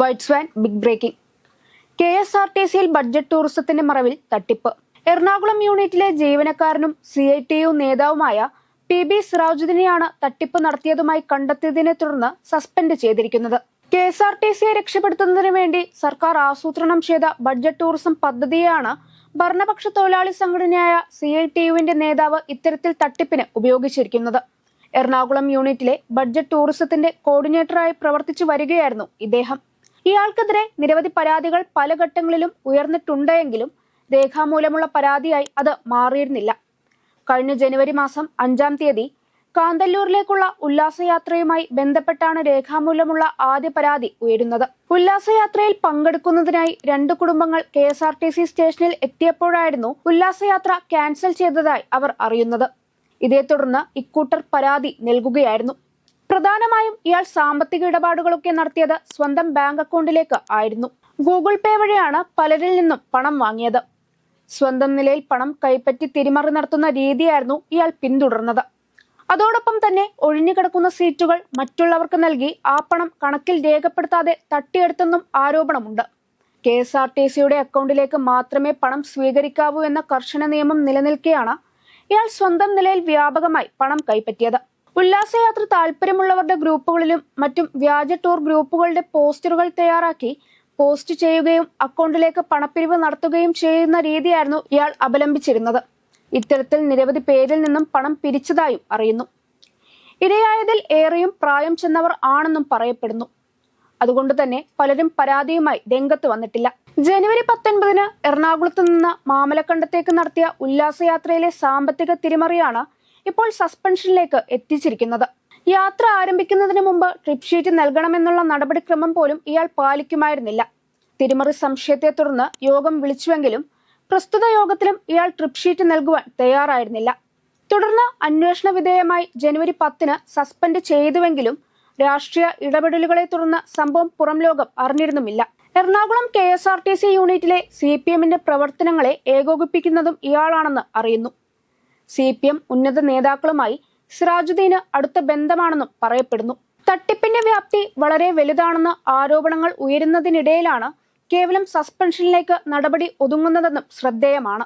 White swan big breaking K S R T സിയിൽ budget ടൂറിസത്തിന്റെ മറവിൽ തട്ടിപ്പ്. എറണാകുളം യൂണിറ്റിലെ ജീവനക്കാരനും സി ഐ ടി യു നേതാവുമായ പി ബി സിറാജുദ്ദീനെയാണ് തട്ടിപ്പ് നടത്തിയതുമായി കണ്ടെത്തിയതിനെ തുടർന്ന് സസ്പെൻഡ് ചെയ്തിരിക്കുന്നത്. കെ എസ് ആർ ടി സിയെ രക്ഷപ്പെടുത്തുന്നതിന് വേണ്ടി സർക്കാർ ആസൂത്രണം ചെയ്ത ബഡ്ജറ്റ് ടൂറിസം പദ്ധതിയാണ് ഭരണപക്ഷ തൊഴിലാളി സംഘടനയായ സി ഐ ടി യുവിന്റെ നേതാവ് ഇത്തരത്തിൽ തട്ടിപ്പിന് ഉപയോഗിച്ചിരിക്കുന്നത്. എറണാകുളം യൂണിറ്റിലെ ബഡ്ജറ്റ് ടൂറിസത്തിന്റെ കോർഡിനേറ്ററായി പ്രവർത്തിച്ചു വരികയായിരുന്നു ഇദ്ദേഹം. ഇയാൾക്കെതിരെ നിരവധി പരാതികൾ പല ഘട്ടങ്ങളിലും ഉയർന്നിട്ടുണ്ടെങ്കിലും രേഖാമൂലമുള്ള പരാതിയായി അത് മാറിയിരുന്നില്ല. കഴിഞ്ഞ ജനുവരി മാസം അഞ്ചാം തീയതി കാന്തല്ലൂരിലേക്കുള്ള ഉല്ലാസയാത്രയുമായി ബന്ധപ്പെട്ടാണ് രേഖാമൂലമുള്ള ആദ്യ പരാതി ഉയരുന്നത്. ഉല്ലാസയാത്രയിൽ പങ്കെടുക്കുന്നതിനായി രണ്ട് കുടുംബങ്ങൾ K S R T C സ്റ്റേഷനിൽ എത്തിയപ്പോഴായിരുന്നു ഉല്ലാസയാത്ര ക്യാൻസൽ ചെയ്തതായി അവർ അറിയുന്നത്. ഇതേ തുടർന്ന് ഇക്കൂട്ടർ പരാതി നൽകുകയായിരുന്നു. പ്രധാനമായും ഇയാൾ സാമ്പത്തിക ഇടപാടുകളൊക്കെ നടത്തിയത് സ്വന്തം ബാങ്ക് അക്കൗണ്ടിലേക്ക് ആയിരുന്നു. ഗൂഗിൾ പേ വഴിയാണ് പലരിൽ നിന്നും പണം വാങ്ങിയത്. സ്വന്തം നിലയിൽ പണം കൈപ്പറ്റി തിരിമറി നടത്തുന്ന രീതിയായിരുന്നു ഇയാൾ പിന്തുടർന്നത്. അതോടൊപ്പം തന്നെ ഒഴിഞ്ഞുകിടക്കുന്ന സീറ്റുകൾ മറ്റുള്ളവർക്ക് നൽകി ആ പണം കണക്കിൽ രേഖപ്പെടുത്താതെ തട്ടിയെടുത്തെന്നും ആരോപണമുണ്ട്. കെ എസ് ആർ ടി സിയുടെ അക്കൗണ്ടിലേക്ക് മാത്രമേ പണം സ്വീകരിക്കാവൂ എന്ന കർശന നിയമം നിലനിൽക്കെയാണ് ഇയാൾ സ്വന്തം നിലയിൽ വ്യാപകമായി പണം കൈപ്പറ്റിയത്. ഉല്ലാസയാത്ര താല്പര്യമുള്ളവരുടെ ഗ്രൂപ്പുകളിലും മറ്റും വ്യാജ ടൂർ ഗ്രൂപ്പുകളുടെ പോസ്റ്ററുകൾ തയ്യാറാക്കി പോസ്റ്റ് ചെയ്യുകയും അക്കൗണ്ടിലേക്ക് പണപ്പിരിവ് നടത്തുകയും ചെയ്യുന്ന രീതിയായിരുന്നു ഇയാൾ അവലംബിച്ചിരുന്നത് ഇത്തരത്തിൽ നിരവധി പേരിൽ നിന്നും പണം പിരിച്ചതായും അറിയുന്നു. ഇരയായതിൽ ഏറെയും പ്രായം ചെന്നവർ ആണെന്നും പറയപ്പെടുന്നു. അതുകൊണ്ട് തന്നെ പലരും പരാതിയുമായി രംഗത്ത് വന്നിട്ടില്ല. ജനുവരി പത്തൊൻപതിന് എറണാകുളത്ത് നിന്ന് മാമലക്കണ്ടത്തേക്ക് നടത്തിയ ഉല്ലാസയാത്രയിലെ സാമ്പത്തിക തിരിമറിയാണ് ഇപ്പോൾ സസ്പെൻഷനിലേക്ക് എത്തിച്ചിരിക്കുന്നത്. യാത്ര ആരംഭിക്കുന്നതിന് മുമ്പ് ട്രിപ്പ് ഷീറ്റ് നൽകണമെന്നുള്ള നടപടിക്രമം പോലും ഇയാൾ പാലിക്കുമായിരുന്നില്ല. തിരിമറി സംശയത്തെ തുടർന്ന് യോഗം വിളിച്ചുവെങ്കിലും പ്രസ്തുത യോഗത്തിലും ഇയാൾ ട്രിപ്പ് ഷീറ്റ് നൽകുവാൻ തയ്യാറായിരുന്നില്ല. തുടർന്ന് അന്വേഷണ വിധേയമായി ജനുവരി പത്തിന് സസ്പെൻഡ് ചെയ്തുവെങ്കിലും രാഷ്ട്രീയ ഇടപെടലുകളെ തുടർന്ന് സംഭവം പുറം ലോകം അറിഞ്ഞിരുന്നുമില്ല. Ernakulam K S R T C യൂണിറ്റിലെ സി പി എമ്മിന്റെ പ്രവർത്തനങ്ങളെ ഏകോപിപ്പിക്കുന്നതും ഇയാളാണെന്ന് അറിയുന്നു. സി പി എം ഉന്നത നേതാക്കളുമായി സിറാജുദ്ദീന് അടുത്ത ബന്ധമാണെന്നും പറയപ്പെടുന്നു. തട്ടിപ്പിന്റെ വ്യാപ്തി വളരെ വലുതാണെന്ന ആരോപണങ്ങൾ ഉയരുന്നതിനിടയിലാണ് കേവലം സസ്പെൻഷനിലേക്ക് നടപടി ഒതുങ്ങുന്നതെന്നും ശ്രദ്ധേയമാണ്.